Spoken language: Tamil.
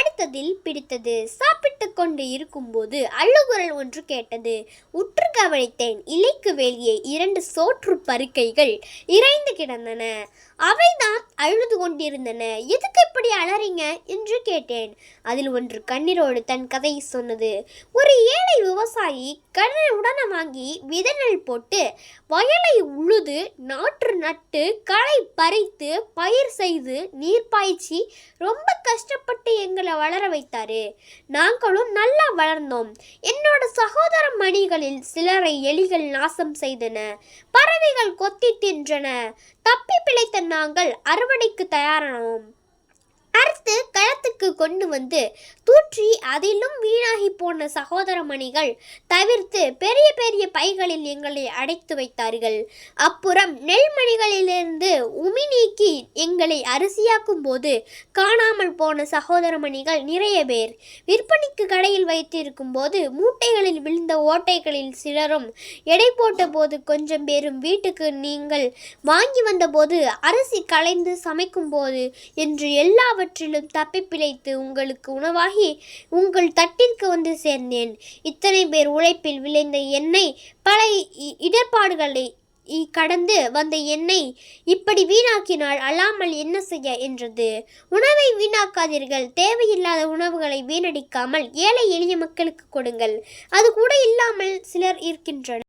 அடுத்ததில் பிடித்தது. சாப்பிட்டு கொண்டு இருக்கும்போது அள்ளுகுரல் ஒன்று கேட்டது. உற்று கவனித்தேன் இலைக்கு வெளியே இரண்டு சோற்று பருக்கைகள் இறைந்து கிடந்தன. அவைதான் அழுது கொண்டிருந்தன. எதுக்கு இப்படி அலறிங்க? என்று கேட்டேன். அதில் ஒன்று கண்ணீரோடு தன் கதையை சொன்னது. ஒரு ஏழை விவசாயி கடனை உடனே வாங்கி விதை நெல் போட்டு வயலை உழுது நாற்று நட்டு களை பறித்து பயிர் செய்து நீர் பாய்ச்சி ரொம்ப கஷ்டப்பட்டு எங்களை வளர வைத்தாரு. நாங்களும் நல்லா வளர்ந்தோம். என்னோட சகோதர மணிகளில் சிலரை எலிகள் நாசம் செய்தன. பறவைகள் கொத்தி தின்றன. தப்பி பிழைத்த நாங்கள் அறுவடைக்கு தயாரானோம். அறுத்து களத்துக்கு கொண்டு வந்து தூற்றி அதிலும் வீணாகி போன சகோதரமணிகள் தவிர்த்து பெரிய பெரிய பைகளில் எங்களை அடைத்து வைத்தார்கள். அப்புறம் நெல்மணிகளிலிருந்து உமி நீக்கி எங்களை அரிசியாக்கும் போது காணாமல் போன சகோதரமணிகள் நிறைய பேர் விற்பனைக்கு கடையில் வைத்திருக்கும் போது மூட்டைகளில் விழுந்த ஓட்டைகளில் சிலரும் எடை போட்ட போது கொஞ்சம் பேரும் வீட்டுக்கு நீங்கள் வாங்கி வந்தபோது அரிசி களைந்து சமைக்கும் போது என்று எல்லாவற்றிலும் தப்பி பிழைத்து உங்களுக்கு உணவாகி உங்கள் தட்டிற்கு வந்து சேர்ந்தேன். இத்தனை பேர் உழைப்பில் விளைந்த எண்ணெய் பல இடர்பாடுகளை கடந்து வந்த எண்ணெய் இப்படி வீணாக்கினால் அல்லாமல் என்ன செய்ய என்றது? உணவை வீணாக்காதீர்கள். தேவையில்லாத உணவுகளை வீணடிக்காமல் ஏழை எளிய மக்களுக்கு கொடுங்கள். அது கூட இல்லாமல் சிலர் இருக்கின்றனர்.